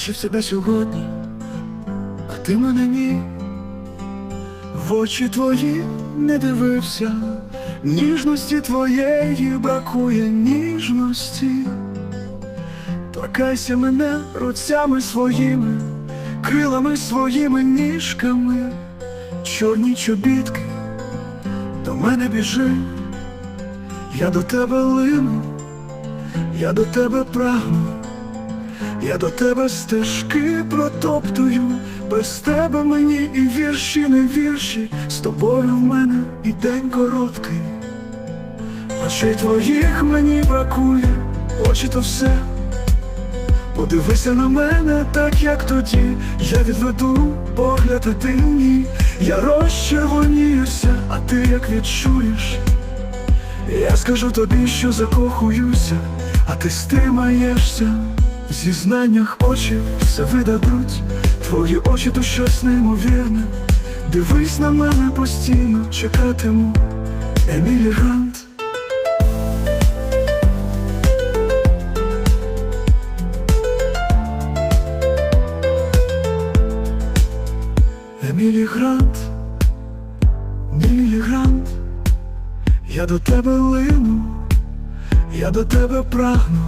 бачив себе сьогодні, а ти мене ні. В очі твої не дивився, ніжності твоєї бракує ніжності. Торкайся мене руцями своїми, крилами своїми ніжками, чорні чобітки, до мене біжи, я до тебе лину, я до тебе прагну, я до тебе стежки протоптую, без тебе мені і вірші не вірші, з тобою в мене і день короткий. Очей твоїх мені бракує, очі то все. Подивися на мене так, як тоді, я відведу погляд, а ти ні. Я розчервоніюся, а ти як відчуєш. Я скажу тобі, що закохуюся, а ти стримаєшся. В зізнаннях очі все видадуть, твої очі то щось неймовірне. Дивись на мене постійно, чекатиму. Емілі Грант. Емілі Грант, Емілі Грант, я до тебе лину, я до тебе прагну,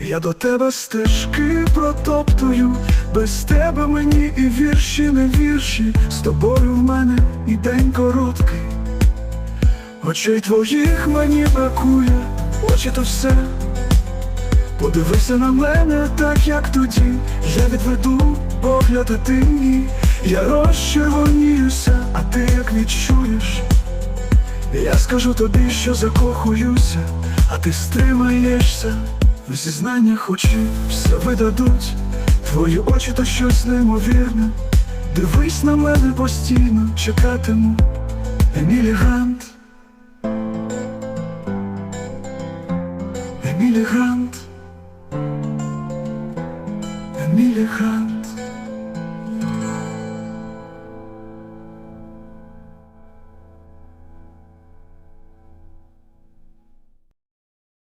я до тебе стежки протоптую, без тебе мені і вірші не вірші, з тобою в мене і день короткий. Очей твоїх мені бракує, очі то все. Подивися на мене так, як тоді, я відведу погляд, а ти ні. Я розчервоніюся, а ти як відчуєш. Я скажу тобі, що закохуюся, а ти стримаєшся. В зізнаннях очі все видадуть, твої очі то щось неймовірне. Дивись на мене постійно, чекатиму, Емілі Грант. Емілі Грант.